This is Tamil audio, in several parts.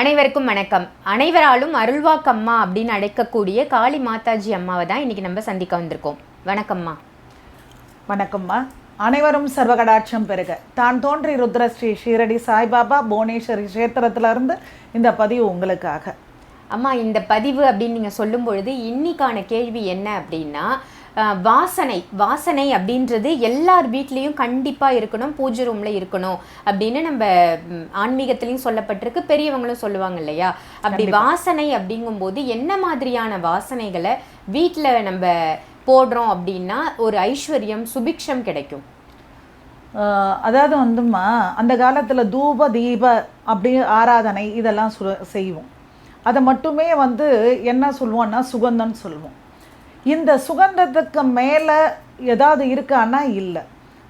அனைவருக்கும் வணக்கம். அனைவராலும் அருள்வாக்கம்மா அப்படின்னு அழைக்கக்கூடிய காளி மாதாஜி அம்மாவை தான் இன்னைக்கு நம்ம சந்திக்க வந்திருக்கோம். வணக்கம்மா. வணக்கம்மா. அனைவரும் சர்வகடாட்சம் பெருக தான் தோன்றி ருத்ர ஸ்ரீ ஷீரடி சாய்பாபா புவனேஸ்வரி கஷேத்திரத்திலிருந்து இந்த பதிவு உங்களுக்காக. அம்மா இந்த பதிவு அப்படின்னு நீங்கள் சொல்லும் பொழுது இன்னைக்கான கேள்வி என்ன அப்படின்னா வாசனை வாசனை அப்படின்றது எல்லார் வீட்லேயும் கண்டிப்பாக இருக்கணும் பூஜை ரூமில் இருக்கணும் அப்படின்னு நம்ம ஆன்மீகத்திலையும் சொல்லப்பட்டிருக்கு பெரியவங்களும் சொல்லுவாங்க இல்லையா? அப்படி வாசனை அப்படிங்கும்போது என்ன மாதிரியான வாசனைகளை வீட்டில் நம்ம போடுறோம் அப்படின்னா ஒரு ஐஸ்வர்யம் சுபிக்ஷம் கிடைக்கும். அதாவது வந்துமா அந்த காலத்தில் தூப தீப அப்படி ஆராதனை இதெல்லாம் சு செய்வோம். அதை மட்டுமே வந்து என்ன சொல்லுவோம்னா சுகந்தம்னு சொல்லுவோம் இந்த சுகந்தத்துக்கு மேலே ஏதாவது இருக்கான்னா இல்லை.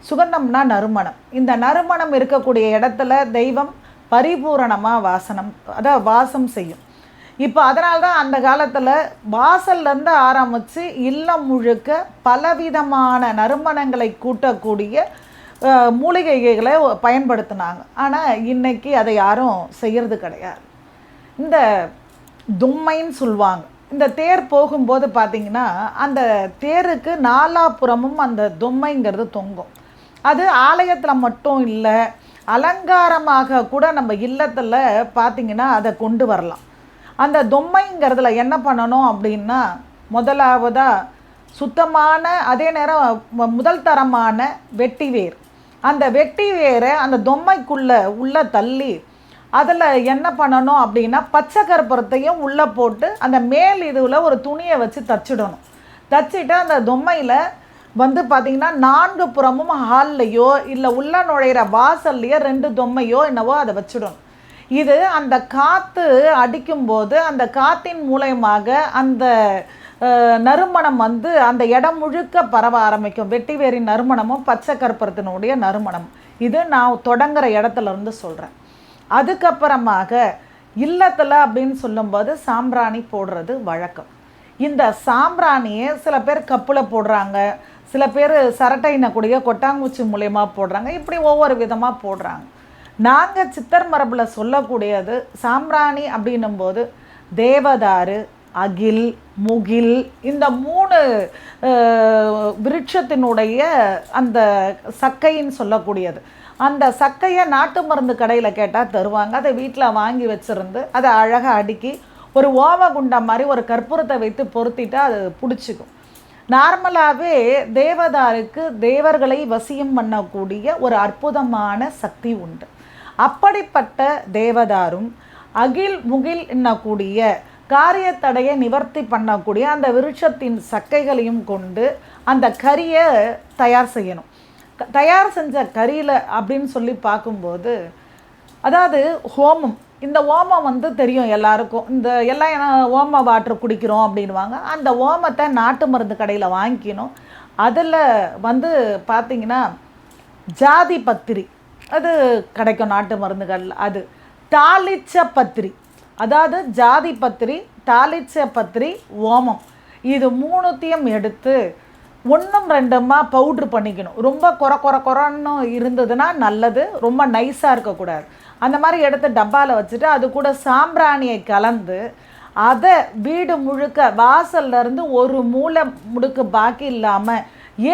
சுகந்தம்னா நறுமணம். இந்த நறுமணம் இருக்கக்கூடிய இடத்துல தெய்வம் பரிபூரணமாக வாசனம் அதாவது வாசம் செய்யும். இப்போ அதனால்தான் அந்த காலத்தில் வாசல்லேருந்து ஆரம்பித்து இல்லம் முழுக்க பலவிதமான நறுமணங்களை கூட்டக்கூடிய மூலிகைகளை பயன்படுத்தினாங்க. ஆனால் இன்னைக்கு அதை யாரும் செய்கிறது கிடையாது. இந்த தும்மைன்னு சொல்லுவாங்க. இந்த தேர் போகும்போது பார்த்தீங்கன்னா அந்த தேருக்கு நாலாபுறமும் அந்த தும்மைங்கிறது தொங்கும். அது ஆலயத்தில் மட்டும் இல்லை அலங்காரமாக கூட நம்ம இல்லத்தில் பார்த்திங்கன்னா அதை கொண்டு வரலாம். அந்த தொம்மைங்கிறதுல என்ன பண்ணணும் அப்படின்னா முதலாவதாக சுத்தமான அதே நேரம் முதல் தரமான வெட்டிவேர் அந்த வெட்டிவேரை அந்த தொம்மைக்குள்ளே உள்ளே தள்ளி அதில் என்ன பண்ணணும் அப்படின்னா பச்சை கருப்பரத்தையும் உள்ளே போட்டு அந்த மேல் இதுவில் ஒரு துணியை வச்சு தச்சிடணும். தச்சுட்டு அந்த தொம்மையில் வந்து பார்த்திங்கன்னா நான்கு புறமும் ஹால்லையோ இல்லை உள்ளே நுழையிற வாசல்லையோ ரெண்டு தொம்மையோ என்னவோ அதை வச்சிடணும். இது அந்த காற்று அடிக்கும்போது அந்த காற்றின் மூலயமாக அந்த நறுமணம் வந்து அந்த இடம் முழுக்க பரவ ஆரம்பிக்கும். வெட்டிவேரி நறுமணமும் பச்சை கற்பூரத்தினுடைய நறுமணம் இது நான் தொடங்குற இடத்துல இருந்து சொல்கிறேன் அதுக்கப்புறமாக இல்லத்தில் அப்படின்னு சொல்லும்போது சாம்பிராணி போடுறது வழக்கம். இந்த சாம்பிராணியை சில பேர் கப்பில் போடுறாங்க சில பேர் சரட்டையினக்கூடிய கொட்டாங்குச்சி மூலயமா போடுறாங்க இப்படி ஒவ்வொரு விதமாக போடுறாங்க. நாங்கள் சித்தர் மரபில் சொல்லக்கூடியது சாம்பிராணி அப்படின்னும்போது தேவதாரு அகில் முகில் இந்த மூணு விருட்சத்தினுடைய அந்த சக்கைன்னு சொல்லக்கூடியது. அந்த சக்கையை நாட்டு மருந்து கடையில் கேட்டால் தருவாங்க. அதை வீட்டில் வாங்கி வச்சுருந்து அதை அழகாக அடுக்கி ஒரு ஓமகுண்டம் மாதிரி ஒரு கற்பூரத்தை வைத்து பொருத்திட்டு அது பிடிச்சிக்கும். நார்மலாகவே தேவதாருக்கு தேவர்களை வசியம் பண்ணக்கூடிய ஒரு அற்புதமான சக்தி உண்டு. அப்படிப்பட்ட தேவதாரும் அகில் முகில் என்னக்கூடிய காரியத்தடையை நிவர்த்தி பண்ணக்கூடிய அந்த விருட்சத்தின் சக்கைகளையும் கொண்டு அந்த கரியை தயார் செய்யணும். தயார் செஞ்ச கறியில் அப்படின்னு சொல்லி பார்க்கும்போது அதாவது ஹோமம் இந்த ஓமம் வந்து தெரியும் எல்லாருக்கும். இந்த எல்லாம் என்ன ஓம வாட்டர் குடிக்கிறோம் அப்படின்வாங்க அந்த ஓமத்தை நாட்டு மருந்து கடையில் வாங்கிக்கணும். அதில் வந்து பார்த்திங்கன்னா ஜாதி பத்திரி அது கிடைக்கும் நாட்டு மருந்துகளில் அது தாளிச்ச பத்திரி. அதாவது ஜாதி பத்திரி தாளிச்ச பத்திரி ஓமம். இது மூணுத்தையும் எடுத்து ஒன்றும் ரெண்டுமா பவுட்ரு பண்ணிக்கணும். ரொம்ப குறை குறை குறைன்னு இருந்ததுன்னா நல்லது. ரொம்ப நைஸாக இருக்கக்கூடாது. அந்த மாதிரி எடுத்து டப்பாவில் வச்சுட்டு அது கூட சாம்பிராணியை கலந்து அதை வீடு முழுக்க வாசல்ல இருந்து ஒரு மூளை முடுக்கு பாக்கி இல்லாமல்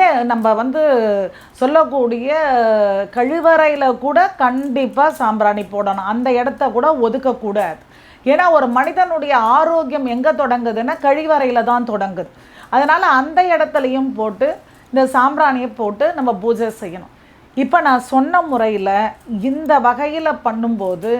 ஏன் நம்ம வந்து சொல்லக்கூடிய கழிவறையில் கூட கண்டிப்பாக சாம்பிராணி போடணும். அந்த இடத்த கூட ஒதுக்கக்கூடாது. ஏன்னா ஒரு மனிதனுடைய ஆரோக்கியம் எங்கே தொடங்குதுன்னா கழிவறையில் தான் தொடங்குது. அதனால் அந்த இடத்துலையும் போட்டு இந்த சாம்பிராணியை போட்டு நம்ம பூஜை செய்யணும். இப்போ நான் சொன்ன முறையில் இந்த வகையில் பண்ணும்போது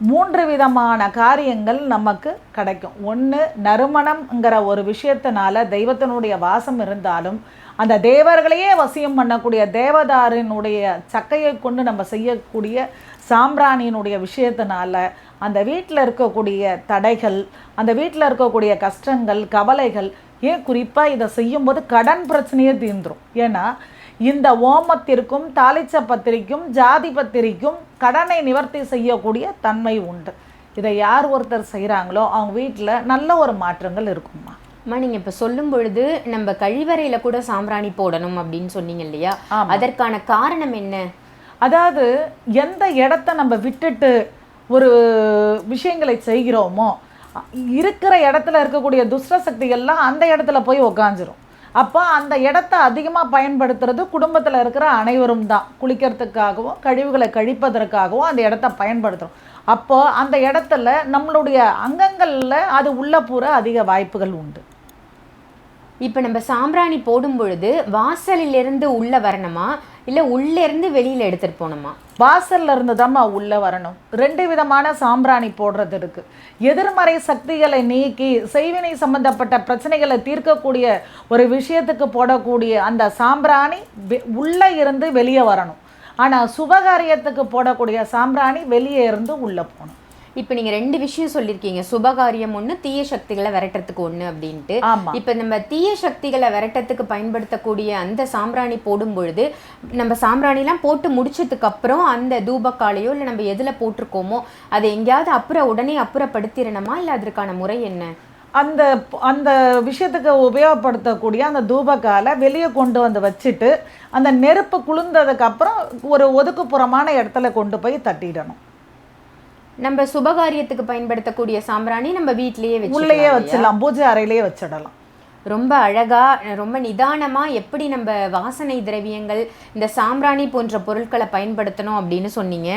மூன்று விதமான காரியங்கள் நமக்கு கிடைக்கும். ஒன்று நறுமணம்ங்கிற ஒரு விஷயத்தினால தெய்வத்தினுடைய வாசம் இருந்தாலும் அந்த தேவர்களையே வசியம் பண்ணக்கூடிய தேவதாரினுடைய சக்கையை கொண்டு நம்ம செய்யக்கூடிய சாம்பிராணியினுடைய விஷயத்தினால அந்த வீட்டில் இருக்கக்கூடிய தடைகள் அந்த வீட்டில் இருக்கக்கூடிய கஷ்டங்கள் கவலைகள் ஏன் குறிப்பாக இதை செய்யும்போது கடன் பிரச்சனையே தீர்ந்துரும்? ஏன்னா இந்த ஓமத்திற்கும் தாளிச்ச பத்திரிக்கும் ஜாதி பத்திரிக்கும் கடனை நிவர்த்தி செய்யக்கூடிய தன்மை உண்டு. இதை யார் ஒருத்தர் செய்கிறாங்களோ அவங்க வீட்டில் நல்ல ஒரு மாற்றங்கள் இருக்கும்மா. அம்மா நீங்க இப்ப சொல்லும் பொழுது நம்ம கழிவறையில கூட சாம்பிராணி போடணும் அப்படின்னு சொன்னீங்க இல்லையா. அதற்கான காரணம் என்ன? அதாவது எந்த இடத்த நம்ம விட்டுட்டு ஒரு விஷயங்களை செய்கிறோமோ இருக்கிற இடத்துல இருக்கக்கூடிய துஷ்ட சக்திகள்லாம் அந்த இடத்துல போய் உக்காஞ்சிரும். அப்போ அந்த இடத்த அதிகமாக பயன்படுத்துறது குடும்பத்தில் இருக்கிற அனைவரும் தான். குளிக்கிறதுக்காகவும் கழிவுகளை கழிப்பதற்காகவும் அந்த இடத்த பயன்படுத்துகிறோம் அப்போது அந்த இடத்துல நம்மளுடைய அங்கங்களில் அது உள்ள பூர அதிக வாய்ப்புகள் உண்டு. இப்போ நம்ம சாம்பிராணி போடும் பொழுது வாசலிலிருந்து உள்ளே வரணுமா இல்லை உள்ளே இருந்து எடுத்துகிட்டு போகணுமா? வாசல்ல இருந்து தாம்மா உள்ளே வரணும். ரெண்டு விதமான சாம்பிராணி போடுறது இருக்கு. எதிர்மறை சக்திகளை நீக்கி செய்வினை சம்பந்தப்பட்ட பிரச்சனைகளை தீர்க்கக்கூடிய ஒரு விஷயத்துக்கு போடக்கூடிய அந்த சாம்பிராணி வெ- இருந்து வெளியே வரணும். ஆனால் சுபகாரியத்துக்கு போடக்கூடிய சாம்பிராணி வெளியே இருந்து உள்ளே போகணும். இப்போ நீங்க ரெண்டு விஷயம் சொல்லியிருக்கீங்க சுபகாரியம் ஒன்று தீய சக்திகளை விரட்டுறதுக்கு ஒன்று அப்படின்ட்டு. இப்போ நம்ம தீய சக்திகளை விரட்டத்துக்கு பயன்படுத்தக்கூடிய அந்த சாம்பிராணி போடும் பொழுது நம்ம சாம்பிராணிலாம் போட்டு முடிச்சதுக்கு அப்புறம் அந்த தூபக்காலையோ இல்லை நம்ம எதில் போட்டிருக்கோமோ அதை எங்கேயாவது அப்புறம் உடனே அப்புறப்படுத்திடணுமா? இல்லை அதற்கான முறை என்ன? அந்த அந்த விஷயத்துக்கு உபயோகப்படுத்தக்கூடிய அந்த தூபக்காலை வெளியே கொண்டு வந்து வச்சுட்டு அந்த நெருப்பு குளிர்ந்ததுக்கு அப்புறம் ஒரு ஒதுக்குப்புறமான இடத்துல கொண்டு போய் தட்டிடணும். நம்ம சுபகாரியத்துக்கு பயன்படுத்தக்கூடிய சாம்பிராணி நம்ம வீட்லயே உள்ளேயே வச்சு வச்சிடலாம். பூஜை அறையிலேயே வச்சிடலாம். ரொம்ப அழகா ரொம்ப நிதானமா எப்படி நம்ம வாசனை திரவியங்கள் இந்த சாம்பிராணி போன்ற பொருட்களை பயன்படுத்தணும் அப்படின்னு சொன்னீங்க.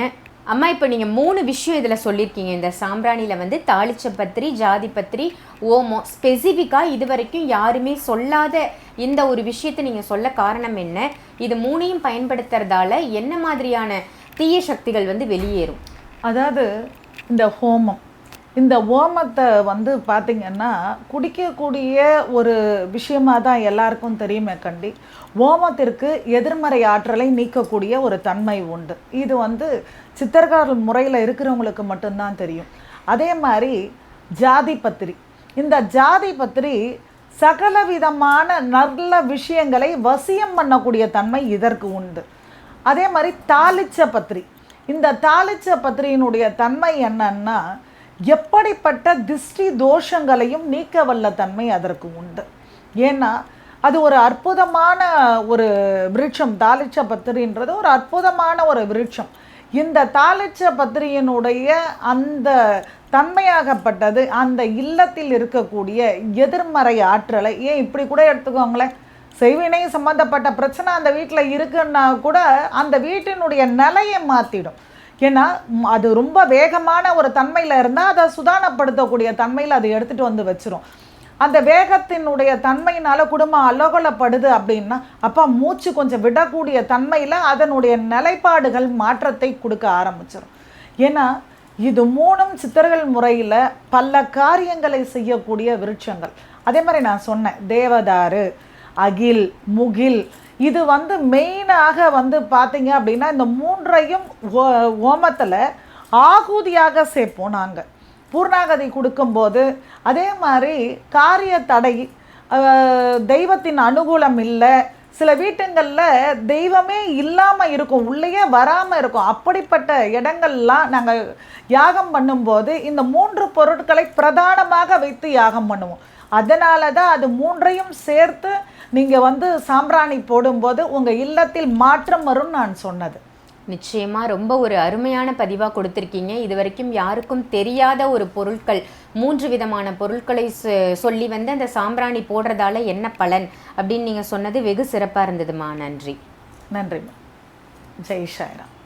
அம்மா இப்போ நீங்க மூணு விஷயம் இதுல சொல்லியிருக்கீங்க. இந்த சாம்பிராணியில வந்து தாளிச்ச பத்திரி ஜாதி பத்திரி ஓமம் ஸ்பெசிஃபிக்கா இது வரைக்கும் யாருமே சொல்லாத இந்த ஒரு விஷயத்தை நீங்க சொல்ல காரணம் என்ன? இது மூணையும் பயன்படுத்துறதால என்ன மாதிரியான தீய சக்திகள் வந்து வெளியேறும்? அதாவது இந்த ஹோமம். இந்த ஹோமத்தை வந்து பார்த்திங்கன்னா குடிக்கக்கூடிய ஒரு விஷயமாக தான் எல்லாருக்கும் தெரியுமே கண்டி. ஹோமத்திற்கு எதிர்மறை ஆற்றலை நீக்கக்கூடிய ஒரு தன்மை உண்டு. இது வந்து சித்தர்கள் முறையில் இருக்கிறவங்களுக்கு மட்டும்தான் தெரியும். அதே மாதிரி ஜாதி பத்திரி. இந்த ஜாதி பத்திரி சகல விதமான நல்ல விஷயங்களை வசியம் பண்ணக்கூடிய தன்மை இதற்கு உண்டு. அதே மாதிரி தாளிச்ச பத்திரி. இந்த தாளிச்ச பத்திரியினுடைய தன்மை என்னன்னா எப்படிப்பட்ட திஷ்டி தோஷங்களையும் நீக்க வல்ல தன்மை அதற்கு உண்டு. ஏன்னா அது ஒரு அற்புதமான ஒரு விருட்சம். தாளிச்ச பத்திரின்றது ஒரு அற்புதமான ஒரு விருட்சம். இந்த தாளிச்ச பத்திரியினுடைய அந்த தன்மையாகப்பட்டது அந்த இல்லத்தில் இருக்கக்கூடிய எதிர்மறை ஆற்றலை ஏன் இப்படி கூட எடுத்துக்கோங்களேன்? செய்வினை சம்பந்தப்பட்ட பிரச்சனை அந்த வீட்டில் இருக்குன்னா கூட அந்த வீட்டினுடைய நிலையை மாற்றிடும் ஏன்னா அது ரொம்ப வேகமான ஒரு தன்மையில் இருந்தால் அதை சுதானப்படுத்தக்கூடிய தன்மையில் அதை எடுத்துகிட்டு வந்து வச்சிரும். அந்த வேகத்தினுடைய தன்மையினால் குடும்பம் அலோகலப்படுது அப்படின்னா அப்பா மூச்சு கொஞ்சம் விடக்கூடிய தன்மையில் அதனுடைய நிலைப்பாடுகள் மாற்றத்தை கொடுக்க ஆரம்பிச்சிடும் ஏன்னா இது மூணும் சித்தர்கள் முறையில் பல காரியங்களை செய்யக்கூடிய விருட்சங்கள். அதே மாதிரி நான் சொன்னேன் தேவதாரு அகில் முகில். இது வந்து மெயினாக வந்து பார்த்தீங்க அப்படின்னா இந்த மூன்றையும் ஓமத்தில் ஆகுதியாக சேர்ப்போம் நாங்கள் பூர்ணாகதி கொடுக்கும்போது அதே மாதிரி காரிய தடை தெய்வத்தின் அனுகூலம் இல்லை. சில வீட்டுங்களில் தெய்வமே இல்லாமல் இருக்கும் உள்ளேயே வராமல் இருக்கும். அப்படிப்பட்ட இடங்கள்லாம் நாங்கள் யாகம் பண்ணும்போது இந்த மூன்று பொருட்களை பிரதானமாக வைத்து யாகம் பண்ணுவோம். அதனால தான் அது மூன்றையும் சேர்த்து நீங்கள் வந்து சாம்பிராணி போடும்போது உங்கள் இல்லத்தில் மாற்றம் வரும்னு நான் சொன்னது. நிச்சயமா ரொம்ப ஒரு அருமையான பதிவா கொடுத்திருக்கீங்க. இது வரைக்கும் யாருக்கும் தெரியாத ஒரு பொருட்கள் மூன்று விதமான பொருட்களை சொல்லி வந்து அந்த சாம்பிராணி போடுறதால என்ன பலன் அப்படின்னு நீங்க சொன்னது வெகு சிறப்பா இருந்ததுமா. நன்றி. நன்றி. ஜெய் ஷாய்ராம்.